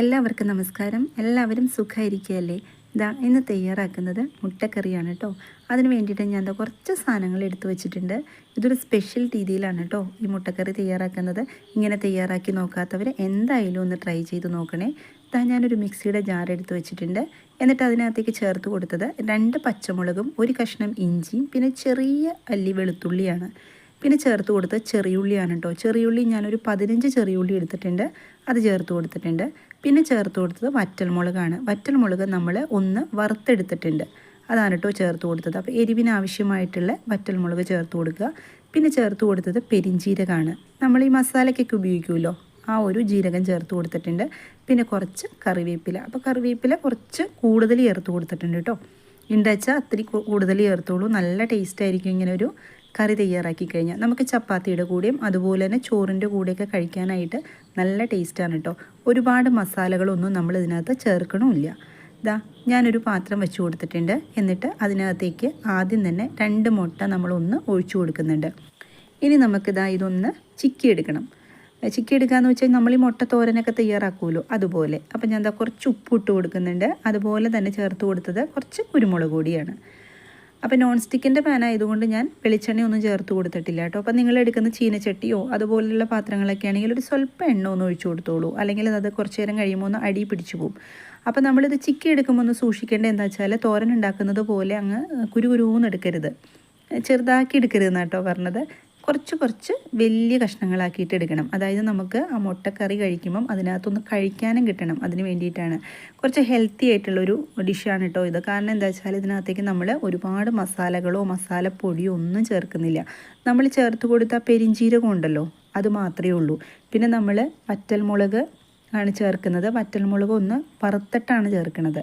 എല്ലാവർക്കും നമസ്കാരം. എല്ലാവരും സുഖമായിരിക്കുകയല്ലേ ഇതാ ഇന്ന് തയ്യാറാക്കുന്നത് മുട്ടക്കറിയാണ് കേട്ടോ അതിന് വേണ്ടിയിട്ട് ഞാൻ കുറച്ച് സാധനങ്ങൾ എടുത്തു വെച്ചിട്ടുണ്ട്. ഇതൊരു സ്പെഷ്യൽ രീതിയിലാണ് കേട്ടോ ഈ മുട്ടക്കറി തയ്യാറാക്കുന്നത്. ഇങ്ങനെ തയ്യാറാക്കി നോക്കാത്തവർ എന്തായാലും ഒന്ന് ട്രൈ ചെയ്ത് നോക്കണേ. ഇതാ ഞാനൊരു മിക്സിയുടെ ജാർ എടുത്ത് വെച്ചിട്ടുണ്ട്. എന്നിട്ട് അതിനകത്തേക്ക് ചേർത്ത് കൊടുത്തത് രണ്ട് പച്ചമുളകും ഒരു കഷ്ണം ഇഞ്ചിയും പിന്നെ ചെറിയ അല്ലി വെളുത്തുള്ളിയാണ്. പിന്നെ ചേർത്ത് കൊടുത്ത ചെറിയുള്ളിയാണ് കേട്ടോ ചെറിയുള്ളി ഞാനൊരു പതിനഞ്ച് ചെറിയുള്ളി എടുത്തിട്ടുണ്ട്. അത് ചേർത്ത് കൊടുത്തിട്ടുണ്ട്. പിന്നെ ചേർത്ത് കൊടുത്തത് വറ്റൽമുളകാണ്. വറ്റൽമുളക് നമ്മൾ ഒന്ന് വറുത്തെടുത്തിട്ടുണ്ട്. അതാണ് കേട്ടോ ചേർത്ത് കൊടുത്തത്. അപ്പോൾ എരിവിന് ആവശ്യമായിട്ടുള്ള വറ്റൽമുളക് ചേർത്ത് കൊടുക്കുക. പിന്നെ ചേർത്ത് കൊടുത്തത് പെരിഞ്ജീരകമാണ് നമ്മൾ ഈ മസാലയ്ക്കൊക്കെ ഉപയോഗിക്കുമല്ലോ? ആ ഒരു ജീരകം ചേർത്ത് കൊടുത്തിട്ടുണ്ട്. പിന്നെ കുറച്ച് കറിവേപ്പില. അപ്പോൾ കറിവേപ്പില കുറച്ച് കൂടുതൽ ചേർത്ത് കൊടുത്തിട്ടുണ്ട് കേട്ടോ. ഉണ്ടാച്ചാൽ അത്തിരി കൂടുതൽ ചേർത്തോളൂ നല്ല ടേസ്റ്റ് ആയിരിക്കും ഇങ്ങനെ ഒരു കറി തയ്യാറാക്കി കഴിഞ്ഞാൽ നമുക്ക് ചപ്പാത്തിയുടെ കൂടെയും അതുപോലെ തന്നെ ചോറിന്റെ കൂടെയൊക്കെ കഴിക്കാനായിട്ട് നല്ല ടേസ്റ്റാണ് കേട്ടോ. ഒരുപാട് മസാലകളൊന്നും നമ്മൾ ഇതിനകത്ത് ചേർക്കണമില്ല. ഇതാ ഞാനൊരു പാത്രം വെച്ച് കൊടുത്തിട്ടുണ്ട്. എന്നിട്ട് അതിനകത്തേക്ക് ആദ്യം തന്നെ രണ്ട് മുട്ട നമ്മളൊന്ന് ഒഴിച്ചു കൊടുക്കുന്നുണ്ട്. ഇനി നമുക്കിതാ ഇതൊന്ന് ചിക്കി എടുക്കണം. ചിക്കി എടുക്കാന്ന് വെച്ചാൽ നമ്മൾ ഈ മുട്ട തോരനൊക്കെ തയ്യാറാക്കുമല്ലോ അതുപോലെ. അപ്പം ഞാൻ എന്താ കുറച്ച് ഉപ്പ് ഇട്ട് കൊടുക്കുന്നുണ്ട്. അതുപോലെ തന്നെ ചേർത്ത് കൊടുത്തത് കുറച്ച് കുരുമുളക് പൊടിയാണ്. അപ്പോൾ നോൺ സ്റ്റിക്കിന്റെ പാൻ ആയതുകൊണ്ട് ഞാൻ വെളിച്ചെണ്ണ ഒന്നും ചേർത്ത് കൊടുത്തിട്ടില്ല കേട്ടോ. അപ്പോൾ നിങ്ങൾ എടുക്കുന്ന ചീനച്ചട്ടിയോ അതുപോലെയുള്ള പാത്രങ്ങളൊക്കെ ആണെങ്കിൽ ഒരു സ്വല്പം എണ്ണ ഒന്ന് ഒഴിച്ചു കൊടുത്തോളൂ. അല്ലെങ്കിൽ അത് കുറച്ച് നേരം കഴിയുമ്പോൾ ഒന്ന് അടി പിടിച്ചു പോകും അപ്പോൾ നമ്മളിത് ചിക്കി എടുക്കുമ്പോൾ ഒന്ന് സൂക്ഷിക്കേണ്ടത് എന്താ വെച്ചാൽ തോരൻ ഉണ്ടാക്കുന്നത് പോലെ അങ്ങ് കുരുകുരുവെന്ന് എടുക്കരുത്. ചെറുതാക്കി എടുക്കരുതെന്നാട്ടോ പറഞ്ഞത്. കുറച്ച് കുറച്ച് വലിയ കഷ്ണങ്ങളാക്കിയിട്ട് എടുക്കണം. അതായത് നമുക്ക് ആ മുട്ടക്കറി കഴിക്കുമ്പം അതിനകത്തൊന്ന് കഴിക്കാനും കിട്ടണം. അതിന് വേണ്ടിയിട്ടാണ്. കുറച്ച് ഹെൽത്തി ആയിട്ടുള്ളൊരു ഡിഷാണ് കേട്ടോ ഇത്. കാരണം എന്താ വെച്ചാൽ ഇതിനകത്തേക്ക് നമ്മൾ ഒരുപാട് മസാലകളോ മസാലപ്പൊടിയോ ഒന്നും ചേർക്കുന്നില്ല. നമ്മൾ ചേർത്ത് കൊടുത്ത പെരിഞ്ചീരകം ഉണ്ടല്ലോ അത് മാത്രമേ ഉള്ളൂ. പിന്നെ നമ്മൾ വറ്റൽമുളക് ആണ് ചേർക്കുന്നത്. വറ്റൽമുളക് ഒന്ന് വറുത്തിട്ടാണ് ചേർക്കുന്നത്.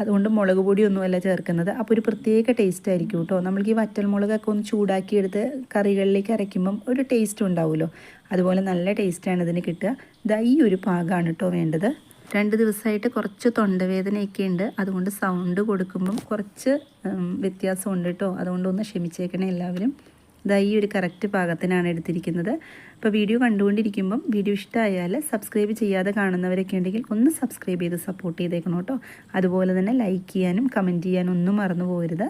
അതുകൊണ്ട് മുളക് പൊടിയൊന്നുമല്ല ചേർക്കുന്നത്. അപ്പോൾ ഒരു പ്രത്യേക ടേസ്റ്റ് ആയിരിക്കും കേട്ടോ നമ്മൾക്ക് ഈ വറ്റൽമുളകൊക്കെ ഒന്ന് ചൂടാക്കിയെടുത്ത് കറികളിലേക്ക് അരയ്ക്കുമ്പം ഒരു ടേസ്റ്റ് ഉണ്ടാവുമല്ലോ. അതുപോലെ നല്ല ടേസ്റ്റാണ് ഇതിന് കിട്ടുക. ഇതാ ഈ ഒരു പാകമാണ് കേട്ടോ വേണ്ടത്. രണ്ട് ദിവസമായിട്ട് കുറച്ച് തൊണ്ടവേദനയൊക്കെ ഉണ്ട്. അതുകൊണ്ട് സൗണ്ട് കൊടുക്കുമ്പം കുറച്ച് വ്യത്യാസമുണ്ട് കേട്ടോ അതുകൊണ്ടൊന്ന് ക്ഷമിച്ചേക്കണേ എല്ലാവരും. ഇതാ ഈ ഒരു കറക്റ്റ് പാകത്തിനാണ് എടുത്തിരിക്കുന്നത്. അപ്പോൾ വീഡിയോ കണ്ടുകൊണ്ടിരിക്കുമ്പം വീഡിയോ ഇഷ്ടമായാൽ സബ്സ്ക്രൈബ് ചെയ്യാതെ കാണുന്നവരൊക്കെ ഉണ്ടെങ്കിൽ ഒന്ന് സബ്സ്ക്രൈബ് ചെയ്ത് സപ്പോർട്ട് ചെയ്തേക്കണം കേട്ടോ. അതുപോലെ തന്നെ ലൈക്ക് ചെയ്യാനും കമന്റ് ചെയ്യാനും ഒന്നും മറന്നു പോകരുത്.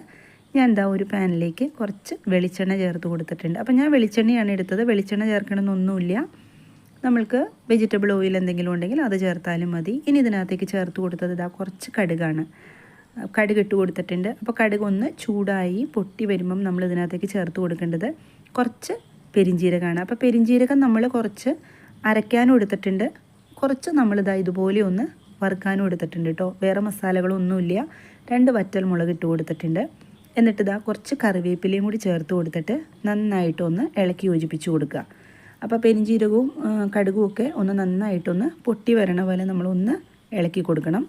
ഞാൻ എന്താ ഒരു പാനിലേക്ക് കുറച്ച് വെളിച്ചെണ്ണ ചേർത്ത് കൊടുത്തിട്ടുണ്ട്. അപ്പോൾ ഞാൻ വെളിച്ചെണ്ണയാണ് എടുത്തത്. വെളിച്ചെണ്ണ ചേർക്കണമെന്നൊന്നുമില്ല നമ്മൾക്ക് വെജിറ്റബിൾ ഓയിൽ എന്തെങ്കിലും ഉണ്ടെങ്കിൽ അത് ചേർത്താലും മതി. ഇനി ഇതിനകത്തേക്ക് ചേർത്ത് കൊടുത്തത് ഇതാ കുറച്ച് കടുകാണ്. കടുക് ഇട്ട് കൊടുത്തിട്ടുണ്ട്. അപ്പോൾ കടുക് ഒന്ന് ചൂടായി പൊട്ടി വരുമ്പം നമ്മൾ ഇതിനകത്തേക്ക് ചേർത്ത് കൊടുക്കേണ്ടത് കുറച്ച് പെരിഞ്ജീരകമാണ് അപ്പോൾ പെരിഞ്ജീരകം നമ്മൾ കുറച്ച് അരയ്ക്കാനും എടുത്തിട്ടുണ്ട് കുറച്ച് നമ്മളിതാ ഇതുപോലെ ഒന്ന് വറുക്കാനും എടുത്തിട്ടുണ്ട് കേട്ടോ. വേറെ മസാലകളൊന്നുമില്ല. രണ്ട് വറ്റൽ മുളക് ഇട്ട് കൊടുത്തിട്ടുണ്ട്. എന്നിട്ട് ഇതാ കുറച്ച് കറിവേപ്പിലയും കൂടി ചേർത്ത് കൊടുത്തിട്ട് നന്നായിട്ടൊന്ന് ഇളക്കി യോജിപ്പിച്ച് കൊടുക്കുക. അപ്പോൾ പെരിഞ്ജീരകവും കടുകുമൊക്കെ ഒന്ന് നന്നായിട്ടൊന്ന് പൊട്ടി വരണ പോലെ നമ്മളൊന്ന് ഇളക്കി കൊടുക്കണം.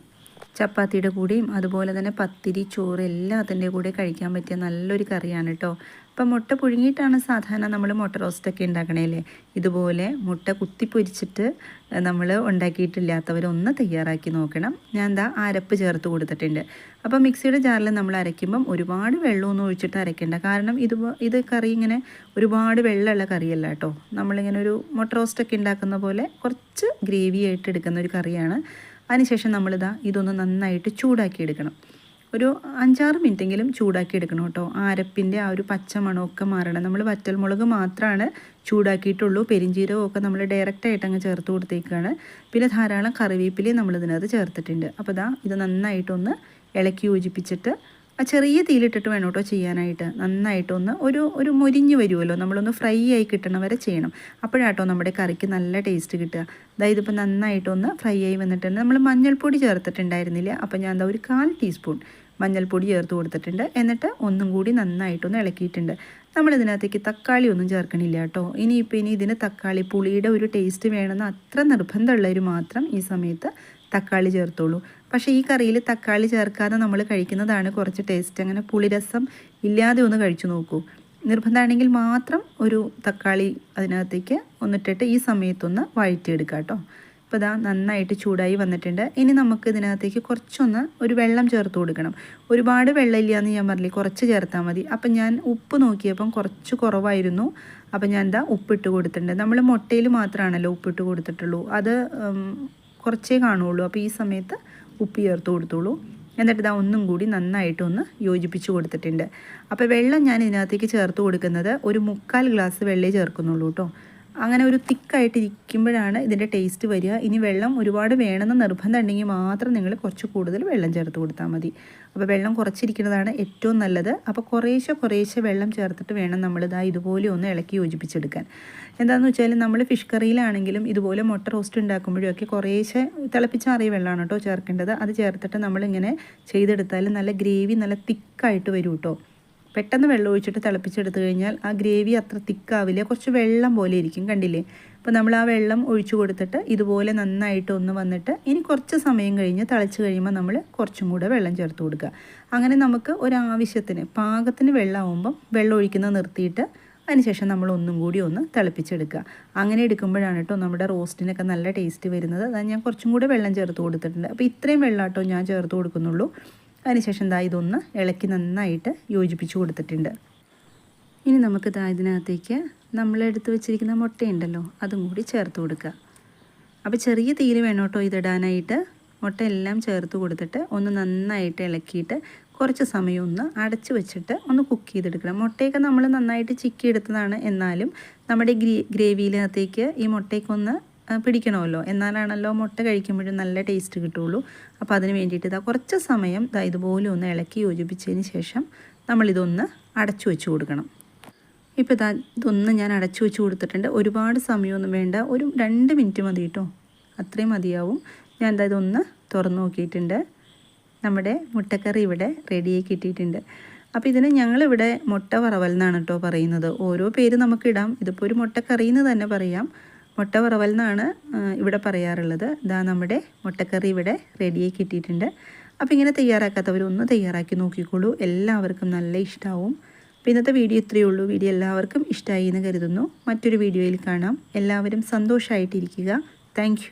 ചപ്പാത്തിയുടെ കൂടെയും അതുപോലെ തന്നെ പത്തിരി ചോറ് എല്ലാത്തിന്റെ കൂടെ കഴിക്കാൻ പറ്റിയ നല്ലൊരു കറിയാണ് കേട്ടോ. അപ്പം മുട്ട പുഴുങ്ങിയിട്ടാണ് സാധാരണ നമ്മൾ മുട്ട റോസ്റ്റൊക്കെ ഉണ്ടാക്കണേലേ ഇതുപോലെ മുട്ട കുത്തിപ്പൊരിച്ചിട്ട് നമ്മൾ ഉണ്ടാക്കിയിട്ടില്ലാത്തവരൊന്ന് തയ്യാറാക്കി നോക്കണം. ഞാൻ എന്താ അരപ്പ് ചേർത്ത് കൊടുത്തിട്ടുണ്ട്. അപ്പോൾ മിക്സിയുടെ ജാറിൽ നമ്മൾ അരയ്ക്കുമ്പം ഒരുപാട് വെള്ളമൊന്നും ഒഴിച്ചിട്ട് അരയ്ക്കേണ്ട. കാരണം ഇത് ഇത് കറി ഇങ്ങനെ ഒരുപാട് വെള്ളമുള്ള കറിയല്ല കേട്ടോ. നമ്മളിങ്ങനെ ഒരു മുട്ട റോസ്റ്റൊക്കെ ഉണ്ടാക്കുന്ന പോലെ കുറച്ച് ഗ്രേവി ആയിട്ട് എടുക്കുന്ന ഒരു കറിയാണ്. അതിനുശേഷം നമ്മളിതാ ഇതൊന്ന് നന്നായിട്ട് ചൂടാക്കി എടുക്കണം ഒരു അഞ്ചാറ് മിനിറ്റെങ്കിലും ചൂടാക്കി എടുക്കണം കേട്ടോ. ആ അരപ്പിന്റെ ആ ഒരു പച്ച മണമൊക്കെ മാറണം. നമ്മൾ വറ്റൽമുളക് മാത്രമാണ് ചൂടാക്കിയിട്ടുള്ളൂ. പെരിഞ്ചീരകമൊക്കെ നമ്മൾ ഡയറക്റ്റായിട്ട് അങ്ങ് ചേർത്ത് കൊടുത്തേക്കാണ്. പിന്നെ ധാരാളം കറിവേപ്പിലയും നമ്മൾ ഇതിനകത്ത് ചേർത്തിട്ടുണ്ട്. അപ്പോൾ ഇതാ ഇത് നന്നായിട്ടൊന്ന് ഇളക്കി യോജിപ്പിച്ചിട്ട് ആ ചെറിയ തീയിലിട്ടിട്ട് വേണം കേട്ടോ ചെയ്യാനായിട്ട്. നന്നായിട്ടൊന്ന് ഒരു ഒരു മൊരിഞ്ഞ് വരുമല്ലോ നമ്മളൊന്ന് ഫ്രൈ ആയി കിട്ടണ വരെ ചെയ്യണം. അപ്പോഴാട്ടോ നമ്മുടെ കറിക്ക് നല്ല ടേസ്റ്റ് കിട്ടുക. അതായത് ഇപ്പോൾ നന്നായിട്ടൊന്ന് ഫ്രൈ ആയി വന്നിട്ടുണ്ട് നമ്മൾ മഞ്ഞൾപ്പൊടി ചേർത്തിട്ടുണ്ടായിരുന്നില്ല. അപ്പോൾ ഞാൻ എന്താ ഒരു കാൽ ടീസ്പൂൺ മഞ്ഞൾപ്പൊടി ചേർത്ത് കൊടുത്തിട്ടുണ്ട്. എന്നിട്ട് ഒന്നും കൂടി നന്നായിട്ടൊന്ന് ഇളക്കിയിട്ടുണ്ട്. നമ്മളിതിനകത്തേക്ക് തക്കാളി ഒന്നും ചേർക്കണില്ല കേട്ടോ. ഇനിയിപ്പോൾ ഇനി ഇതിന് തക്കാളി പുളിയുടെ ഒരു ടേസ്റ്റ് വേണമെന്ന് അത്ര നിർബന്ധമുള്ളവർ മാത്രം ഈ സമയത്ത് തക്കാളി ചേർത്തോളൂ. പക്ഷേ ഈ കറിയിൽ തക്കാളി ചേർക്കാതെ നമ്മൾ കഴിക്കുന്നതാണ് കുറച്ച് ടേസ്റ്റ് അങ്ങനെ പുളിരസം ഇല്ലാതെ ഒന്ന് കഴിച്ചു നോക്കൂ. നിർബന്ധമാണെങ്കിൽ മാത്രം ഒരു തക്കാളി അതിനകത്തേക്ക് ഒന്നിട്ടിട്ട് ഈ സമയത്തൊന്ന് വഴറ്റിയെടുക്കുക കേട്ടോ. ഇപ്പോൾ ഇതാ നന്നായിട്ട് ചൂടായി വന്നിട്ടുണ്ട്. ഇനി നമുക്ക് ഇതിനകത്തേക്ക് കുറച്ചൊന്ന് ഒരു വെള്ളം ചേർത്ത് കൊടുക്കണം. ഒരുപാട് വെള്ളമില്ല എന്ന് ഞാൻ പറഞ്ഞില്ലേ കുറച്ച് ചേർത്താൽ മതി. അപ്പം ഞാൻ ഉപ്പ് നോക്കിയപ്പം കുറച്ച് കുറവായിരുന്നു. അപ്പം ഞാൻ എന്താ ഉപ്പിട്ട് കൊടുത്തിട്ടുണ്ട്. നമ്മൾ മുട്ടയിൽ മാത്രമാണല്ലോ ഉപ്പിട്ട് കൊടുത്തിട്ടുള്ളൂ. അത് കുറച്ചേ കാണുള്ളൂ അപ്പോൾ ഈ സമയത്ത് ഉപ്പ് ചേർത്ത് കൊടുത്തോളൂ. എന്നിട്ട് ഇതാ ഒന്നും കൂടി നന്നായിട്ടൊന്ന് യോജിപ്പിച്ച് കൊടുത്തിട്ടുണ്ട്. അപ്പോൾ വെള്ളം ഞാൻ ഇതിനകത്തേക്ക് ചേർത്ത് കൊടുക്കുന്നത് ഒരു മുക്കാൽ ഗ്ലാസ് വെള്ളേ ചേർക്കുന്നുള്ളൂ കേട്ടോ. അങ്ങനെ ഒരു തിക്കായിട്ടിരിക്കുമ്പോഴാണ് ഇതിന്റെ ടേസ്റ്റ് വരിക. ഇനി വെള്ളം ഒരുപാട് വേണമെന്ന് നിർബന്ധം ഉണ്ടെങ്കിൽ മാത്രം നിങ്ങൾ കുറച്ച് കൂടുതൽ വെള്ളം ചേർത്ത് കൊടുത്താൽ മതി. അപ്പോൾ വെള്ളം കുറച്ചിരിക്കുന്നതാണ് ഏറ്റവും നല്ലത്. അപ്പോൾ കുറേശ്ശെ കുറേശ്ശെ വെള്ളം ചേർത്തിട്ട് വേണം നമ്മളിതാ ഇതുപോലെ ഒന്ന് ഇളക്കി യോജിപ്പിച്ചെടുക്കാൻ. എന്താണെന്ന് വെച്ചാൽ നമ്മൾ ഫിഷ് കറിയിലാണെങ്കിലും ഇതുപോലെ മുട്ട റോസ്റ്റ് ഉണ്ടാക്കുമ്പോഴൊക്കെ കുറേശ്ശെ തിളപ്പിച്ചാറിയ വെള്ളമാണ് കേട്ടോ ചേർക്കേണ്ടത്. അത് ചേർത്തിട്ട് നമ്മളിങ്ങനെ ചെയ്തെടുത്താൽ നല്ല ഗ്രേവി നല്ല തിക്കായിട്ട് വരും കേട്ടോ. പെട്ടെന്ന് വെള്ളം ഒഴിച്ചിട്ട് തിളപ്പിച്ചെടുത്ത് കഴിഞ്ഞാൽ ആ ഗ്രേവി അത്ര തിക്കാവില്ല. കുറച്ച് വെള്ളം പോലെ ഇരിക്കും കണ്ടില്ലേ? അപ്പോൾ നമ്മൾ ആ വെള്ളം ഒഴിച്ചു കൊടുത്തിട്ട് ഇതുപോലെ നന്നായിട്ട് ഒന്ന് വന്നിട്ട് ഇനി കുറച്ച് സമയം കഴിഞ്ഞ് തിളച്ച് കഴിയുമ്പോൾ നമ്മൾ കുറച്ചും കൂടെ വെള്ളം ചേർത്ത് കൊടുക്കുക. അങ്ങനെ നമുക്ക് ഒരാവശ്യത്തിന് പാകത്തിന് വെള്ളമാകുമ്പം വെള്ളം ഒഴിക്കുന്നത് നിർത്തിയിട്ട് അതിനുശേഷം നമ്മൾ ഒന്നും കൂടി ഒന്ന് തിളപ്പിച്ചെടുക്കുക. അങ്ങനെ എടുക്കുമ്പോഴാണ് കേട്ടോ നമ്മുടെ റോസ്റ്റിനൊക്കെ നല്ല ടേസ്റ്റ് വരുന്നത്. അതായത് ഞാൻ കുറച്ചും കൂടെ വെള്ളം ചേർത്ത് കൊടുത്തിട്ടുണ്ട്. അപ്പോൾ ഇത്രയും വെള്ളം കേട്ടോ ഞാൻ ചേർത്ത് കൊടുക്കുന്നുള്ളൂ. അതിനുശേഷം ദാ ഇതൊന്ന് ഇളക്കി നന്നായിട്ട് യോജിപ്പിച്ച് കൊടുത്തിട്ടുണ്ട്. ഇനി നമുക്ക് ദാ ഇതിനകത്തേക്ക് നമ്മൾ എടുത്ത് വെച്ചിരിക്കുന്ന മുട്ടയുണ്ടല്ലോ അതും കൂടി ചേർത്ത് കൊടുക്കുക. അപ്പോൾ ചെറിയ തീര് വേണം കേട്ടോ ഇതിടാനായിട്ട്. മുട്ട എല്ലാം ചേർത്ത് കൊടുത്തിട്ട് ഒന്ന് നന്നായിട്ട് ഇളക്കിയിട്ട് കുറച്ച് സമയം ഒന്ന് അടച്ച് വെച്ചിട്ട് ഒന്ന് കുക്ക് ചെയ്തെടുക്കണം. മുട്ടയൊക്കെ നമ്മൾ നന്നായിട്ട് ചിക്കി എടുത്തതാണ് എന്നാലും നമ്മുടെ ഗ്രേ ഗ്രേവിയിലകത്തേക്ക് ഈ മുട്ടയ്ക്കൊന്ന് പിടിക്കണമല്ലോ. എന്നാലാണല്ലോ മുട്ട കഴിക്കുമ്പോഴും നല്ല ടേസ്റ്റ് കിട്ടുള്ളൂ. അപ്പോൾ അതിന് വേണ്ടിയിട്ട് ഇതാ കുറച്ച് സമയം ഇതാ ഇതുപോലെ ഒന്ന് ഇളക്കി യോജിപ്പിച്ചതിന് ശേഷം നമ്മളിതൊന്ന് അടച്ചു വെച്ച് കൊടുക്കണം. ഇപ്പോൾ ഇതാ ഇതൊന്ന് ഞാൻ അടച്ചു വെച്ച് കൊടുത്തിട്ടുണ്ട്. ഒരുപാട് സമയമൊന്നും വേണ്ട. ഒരു രണ്ട് മിനിറ്റ് മതി കേട്ടോ. അത്രയും മതിയാവും. ഞാൻ എന്താ ഇതൊന്ന് തുറന്നു നോക്കിയിട്ടുണ്ട്. നമ്മുടെ മുട്ടക്കറി ഇവിടെ റെഡിയായി കിട്ടിയിട്ടുണ്ട്. അപ്പോൾ ഇതിന് ഞങ്ങളിവിടെ മുട്ട വറവൽ എന്നാണ് കേട്ടോ പറയുന്നത്. ഓരോ പേര് നമുക്കിടാം. ഇതിപ്പോൾ ഒരു മുട്ടക്കറി എന്ന് തന്നെ പറയാം. മുട്ട വറവൽ എന്നാണ് ഇവിടെ പറയാറുള്ളത്. ഇതാ നമ്മുടെ മുട്ടക്കറി ഇവിടെ റെഡിയായി കിട്ടിയിട്ടുണ്ട്. അപ്പോൾ ഇങ്ങനെ തയ്യാറാക്കാത്തവരൊന്ന് തയ്യാറാക്കി നോക്കിക്കോളൂ. എല്ലാവർക്കും നല്ല ഇഷ്ടമാവും അപ്പോൾ ഇന്നത്തെ വീഡിയോ ഇത്രയേ ഉള്ളൂ. വീഡിയോ എല്ലാവർക്കും ഇഷ്ടമായി എന്ന് കരുതുന്നു. മറ്റൊരു വീഡിയോയിൽ കാണാം. എല്ലാവരും സന്തോഷമായിട്ടിരിക്കുക താങ്ക്